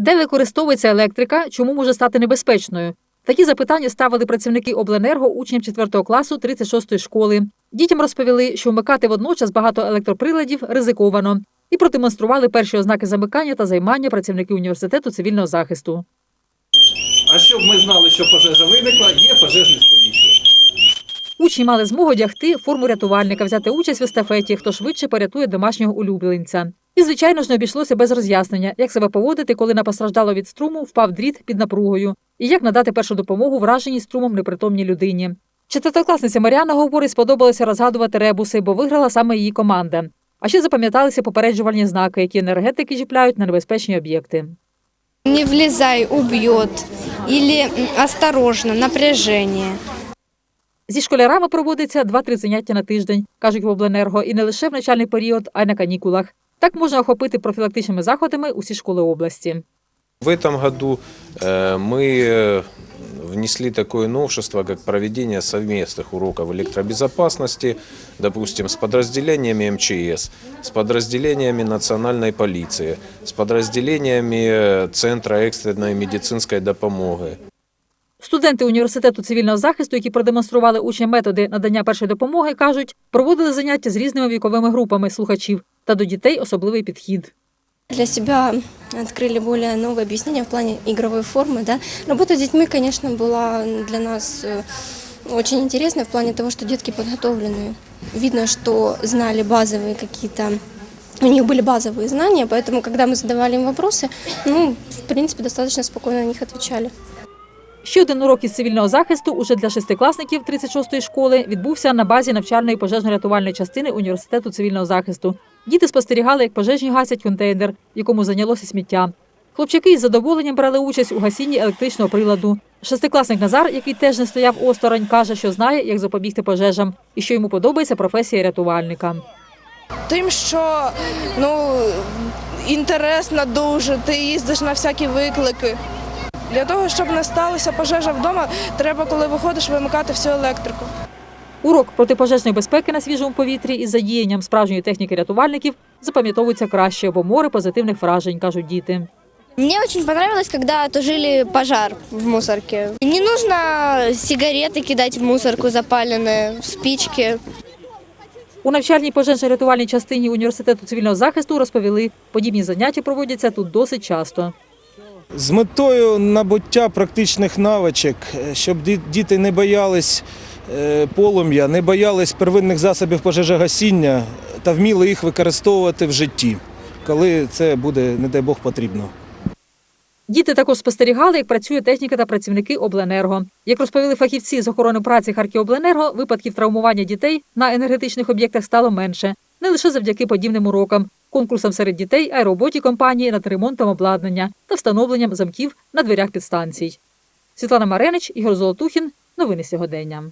Де використовується електрика, чому може стати небезпечною? Такі запитання ставили працівники обленерго учням 4 класу 36-ї школи. Дітям розповіли, що вмикати водночас багато електроприладів ризиковано, і продемонстрували перші ознаки замикання та займання працівників університету цивільного захисту. А щоб ми знали, що пожежа виникла, є пожежний сповіщувач. Учні мали змогу одягти форму рятувальника, взяти участь в естафеті, хто швидше порятує домашнього улюбленця. І, звичайно ж, не обійшлося без роз'яснення, як себе поводити, коли на постраждало від струму впав дріт під напругою, і як надати першу допомогу враженій струмом непритомній людині. Четвертокласниця Мар'яна говорить, сподобалося розгадувати ребуси, бо виграла саме її команда. А ще запам'яталися попереджувальні знаки, які енергетики чіпляють на небезпечні об'єкти. Не влезай, убьет. Или м, осторожно, напряжение. Зі школярами проводиться 2-3 заняття на тиждень, кажуть в обленерго, і не лише в начальний період, а й на канікулах. Так можна охопити профілактичними заходами усі школи області. В этом году э, мы э, внесли такое новшество, как проведение совместных уроков электробезопасности, допустим, с подразделениями МЧС, с подразделениями национальной полиции, с подразделениями э, Центра экстренной медицинской допомоги. Студенти університету цивільного захисту, які продемонстрували учням методи надання першої допомоги, кажуть, проводили заняття з різними віковими групами слухачів та до дітей особливий підхід. Для себя открыли более новые объяснения в плане игровой формы. Да? Работа с детьми, конечно, была для нас э, очень интересной в плане того, что детки подготовлены. Видно, что знали базовые какие-то у них были базовые знания, поэтому, когда мы задавали им вопросы, ну, в принципе, достаточно спокойно на них отвечали. Ще один урок із цивільного захисту уже для шестикласників 36-ї школи відбувся на базі навчальної пожежно-рятувальної частини університету цивільного захисту. Діти спостерігали, як пожежні гасять контейнер, якому зайнялося сміття. Хлопчаки із задоволенням брали участь у гасінні електричного приладу. Шестикласник Назар, який теж не стояв осторонь, каже, що знає, як запобігти пожежам, і що йому подобається професія рятувальника. Тим, що ну, інтересно дуже, ти їздиш на всякі виклики. Для того, щоб не сталася пожежа вдома, треба, коли виходиш, вимикати всю електрику. Урок протипожежної безпеки на свіжому повітрі із задіянням справжньої техніки рятувальників запам'ятовується краще, бо море позитивних вражень, кажуть діти. Мне очень понравилось, когда тужили пожар в мусорке. Не нужно сигареты кидать в мусорку запаленные, спички. У навчальній пожежно-рятувальній частині університету цивільного захисту розповіли, подібні заняття проводяться тут досить часто. З метою набуття практичних навичок, е, щоб діти не боялись е, полум'я, не боялись первинних засобів пожежогасіння та вміли їх використовувати в житті, коли це буде, не дай Бог, потрібно. Діти також спостерігали, як працює техніка та працівники обленерго. Як розповіли фахівці з охорони праці Харківобленерго, випадків травмування дітей на енергетичних об'єктах стало менше, не лише завдяки подібним урокам, конкурсам серед дітей, аероботі компанії над ремонтом обладнання та встановленням замків на дверях підстанцій. Світлана Маренич, Ігор Золотухін. Новини сьогодення.